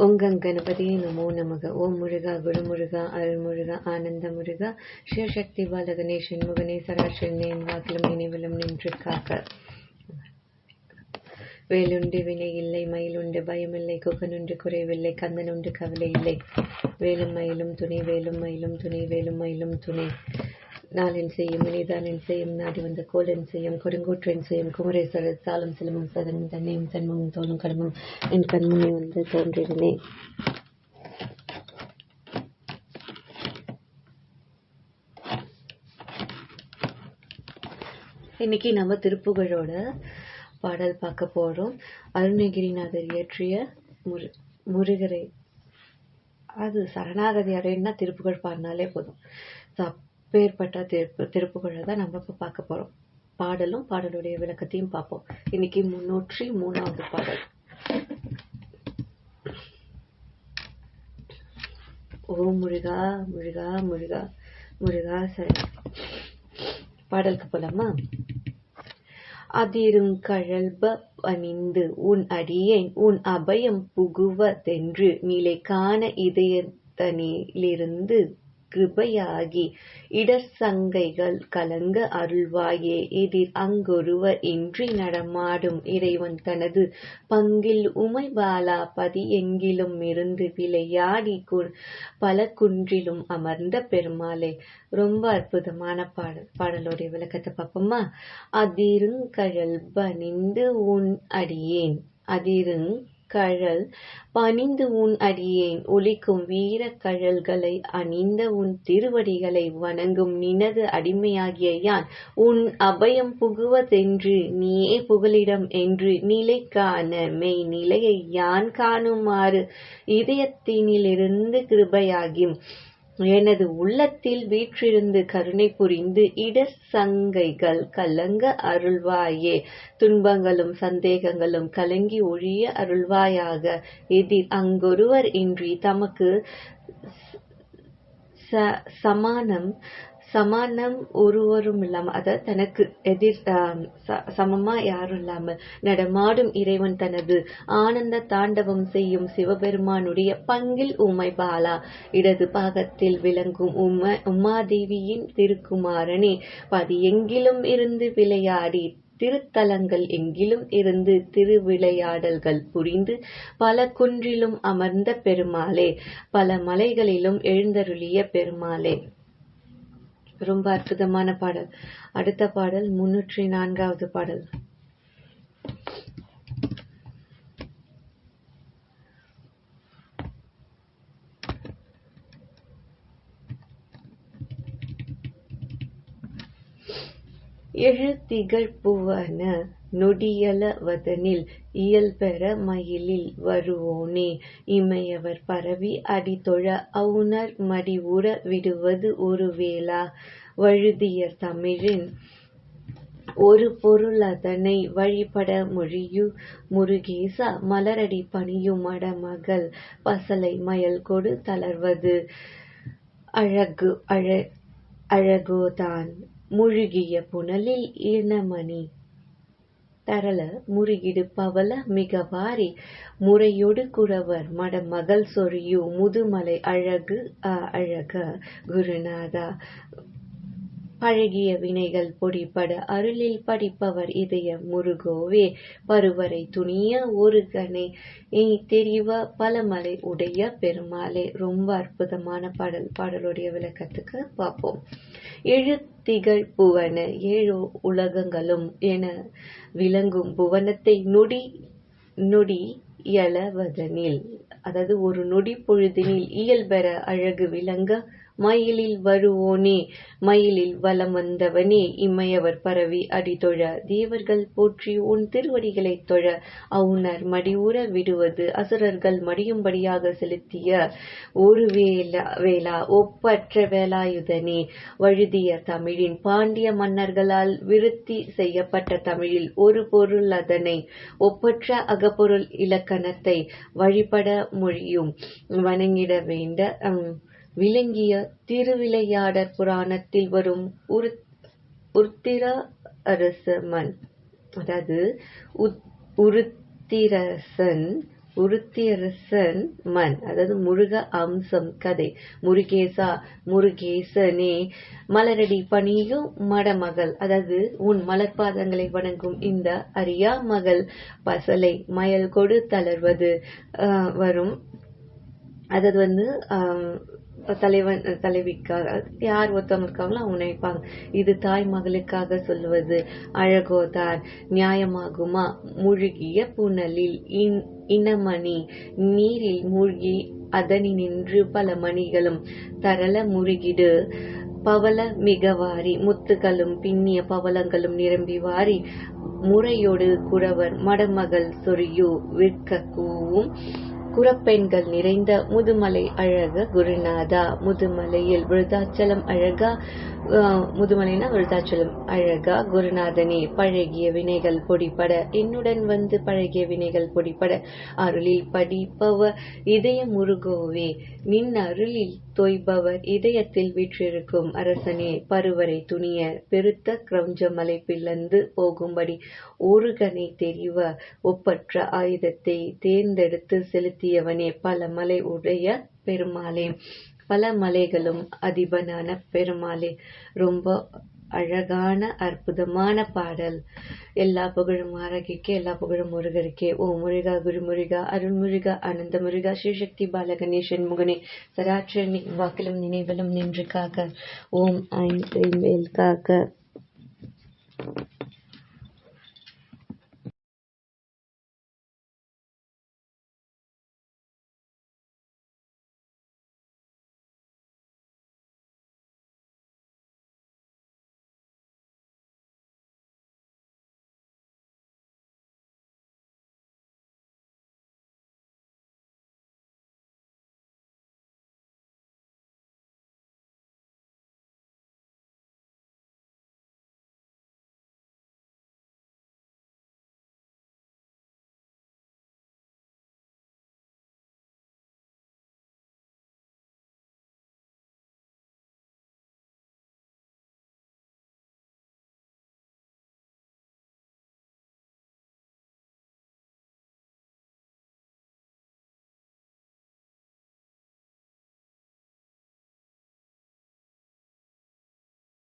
ஓம் கங் கணபதியே நமோ நமக ஓம் முருகா குருமுருகா அருள்முருகா ஆனந்த முருகா சிவசக்தி பால கணேசன் முகனே சராசரனே என் வாக்கிலும் நினைவிலும் நின்று காக்க வேலுண்டு வினை இல்லை மயிலுண்டு பயமில்லை குகனுண்டு குறைவில்லை கந்தனுண்டு கவலை இல்லை வேலும் மயிலும் துணை வேலும் மயிலும் துணை வேலும் மயிலும் துணை நாளின் செய்யும் இனிதானின் செய்யும் நாடி வந்த கோலின் செய்யும் கொடுங்கூற்றின் செய்யும் குமரேஸ்வரர் சாலம் சிலமும் சதனும் தன்னையும் தன்மும் தோளும் கடமும் என் கண்முனை வந்து தோன்றினேன் இன்னைக்கு நம்ம திருப்புகழோட பாடல் பார்க்க போறோம். அருணகிரிநாதர் இயற்றிய முரு முருகரை அது சரணாகதி அடைன்னா திருப்புகழ் பாடினாலே போதும். ஸோ அப்பேற்பட்ட திருப்பு திருப்புகழை தான் நம்ம இப்போ பார்க்க போகிறோம் பாடலும் பாடலுடைய விளக்கத்தையும் பார்ப்போம். இன்னைக்கு முன்னூற்றி மூணாவது பாடல். ஓ முருகா முருகா முருகா முருகா சரி. பாடலுக்கு போலாமா? அதிருங்கழல்ப அணிந்து உன் அடியேன் உன் அபயம் புகுவதென்று நிலை காண இதயத்தனிலிருந்து கிருபையாகி. இடர் சங்கைகள் கலங்க அருள்வாயே. எதிர் அங்கொருவர் இன்றி நடமாடும் இறைவன் தனது பங்கில் உமை பாலா பதி எங்கிலும் இருந்து விளையாடி பல குன்றிலும் அமர்ந்த பெருமாளே. ரொம்ப அற்புதமான பாடல் பாடலுடைய விளக்கத்தை பார்ப்போமா? அதிருங்கழல் பணிந்து உன் அடியேன். அதிருங் கழல். பணிந்து உன் அடியேன் ஒலிக்கும் வீர கழல்களை அணிந்த உன் திருவடிகளை வணங்கும் நினது அடிமையாகிய யான். உன் அபயம் புகுவதென்று நீயே புகலிடம் என்று நிலை காண மெய் நிலையை யான் காணுமாறு இதயத்தினிலிருந்து கிருபையாகி எனது உள்ளத்தில் வீற்றிருந்து கருணை புரிந்து இடர் சங்கைகள் கலங்க அருள்வாயே. துன்பங்களும் சந்தேகங்களும் கலங்கி ஒழிய அருள்வாயாக. எதிர் அங்கொருவர் இன்றி தமக்கு ச- சமானம் சமானம் ஒருவரும் இல்லாம அதாவது தனக்கு எதிர் ச- சமமா யாரும் இல்லாம நடமாடும் இறைவன் தனது ஆனந்த தாண்டவம் செய்யும் சிவபெருமானுடைய பங்கில் உமை பாலா. இடது பாகத்தில் விளங்கும் உம உமாதேவியின் திருக்குமாரனே பதி எங்கிலும் இருந்து விளையாடி திருத்தலங்கள் எங்கிலும் இருந்து திருவிளையாடல்கள் புரிந்து பல குன்றிலும் அமர்ந்த பெருமாளே பல மலைகளிலும் எழுந்தருளிய பெருமாளே. ரொம்ப அற்புதமான பாடல். அடுத்த பாடல் முன்னூற்றி நான்காவது பாடல். எழுத்திகழ்ப்புவன நொடியளவதனில் இயல்பெற மயிலில் வருவோனே. இமையவர் பரவி அடிதொழ அவுணர் மடிவுற விடுவது ஒரு வேளா வழுதியர் தமிழின் ஒரு பொருள் அதனை வழிபட மொழியு முருகேசா மலரடி பணியும் மடமகள் பசலை மயல் கொடு தளர்வது. அழகு அழ அழகோதான். முழுகிய புனலில் இனமணி. தரள முருகிடு பவல மிக வாரி முறையொடு குறவர் மடமகள் சொரியு முதுமலை அழகு அ அழக. குருநாதா பழகிய வினைகள் பொடிபட அருளில் படிப்பவர் இதய முருகோவே. பருவரை துணிய ஒரு கணை இனி தெரிவ பலமலை உடைய பெருமாளே. ரொம்ப அற்புதமான பாடல் பாடலுடைய விளக்கத்துக்கு பார்ப்போம். எழுத்திகள் புவன ஏழு உலகங்களும் என விளங்கும் புவனத்தை நொடி நொடி இயலவதனில் அதாவது ஒரு நொடி பொழுதினில் இயல்பெற அழகு விளங்க மயிலில் வருவோனே மயிலில் வலம் வந்தவனே இம்மையவர் பரவி அடிதொழ தேவர்கள் போற்றி உன் திருவடிகளைத் தொழ. அவுணர் மடிவுற விடுவது அசுரர்கள் மடியும்படியாக செலுத்திய. ஒரு வேலா வேளா ஒப்பற்ற வேலாயுதனே வழுதிய தமிழின் பாண்டிய மன்னர்களால் விருத்தி செய்யப்பட்ட தமிழில் ஒரு பொருள் அதனை. ஒப்பற்ற அகப்பொருள் இலக்கணத்தை வழிபட மொழியும். வணங்கிட வேண்ட விளங்கிய திருவிளையாடற் புராணத்தில் வரும் உருத்திர அரசமன் அதாவது உத்- உருத்திரசன் உருத்திரசன் மன் அதாவது முருக அம்சம் கதை. முருகேசா முருகேசனே மலரடி பணியும் மடமகள் அதாவது உன் மலர்பாதங்களை வணங்கும் இந்த அரியா மகள் பசலை மயல் கொடு தளர்வது வரும். அதாவது வந்து தலைவன் தலைவிக்காக யார் ஒருத்தவங்க இருக்காங்களோ அவங்க நினைப்பாங்க. இது தாய் மகளுக்காக சொல்லுவது அழகோதார் நியாயமாகுமா? முழுகிய புனலில் இன்- இனமணி. நீரில் மூழ்கி அதனினின்று பல மணிகளும் தரள முருகிடு. பவள மிகவாரி. முத்துகளும் பின்னிய பவளங்களும் நிரம்பி வாரி. முறையோடு குறவர் மடமகள் சொரியு. விற்க கூவும் குரப்பெண்கள் நிறைந்த முதுமலை அழக குருநாதா. முதுமலையில் விருதாச்சலம் அழகா முதுமலைனா விருதாச்சலம் அழகா குருநாதனே. பழகிய வினைகள் பொடிபட என்னுடன் வந்து பழகிய வினைகள் பொடிபட அருளில் படிப்பவர் இதய முருகோவே நின் அருளில் தொய்பவர் இதயத்தில் வீற்றிருக்கும் அரசனே. பருவரை துணிய பெருத்த கிரௌஞ்சமலை பிளந்து போகும்படி ஒருகனை தெரிவ ஒப்பற்ற ஆயுதத்தை தேர்ந்தெடுத்து செலுத்தியவனே பல மலை உடைய பெருமாளே. பல மலைகளும் அதிபனான பெருமாளே. ரொம்ப அழகான அற்புதமான பாடல். எல்லா புகழும் ஆரோக்கியக்கே எல்லா புகழும் முருகருக்கே. ஓ முருகா குருமுருகா அருள்முருகா அருள் முருகா ஆனந்த முருகா ஸ்ரீசக்தி பாலகணேஷன் முகனே. சராட்சரனி வாக்கிலும் நினைவிலும் நின்று காக்க. ஓம் ஐம் வேல் காக்க.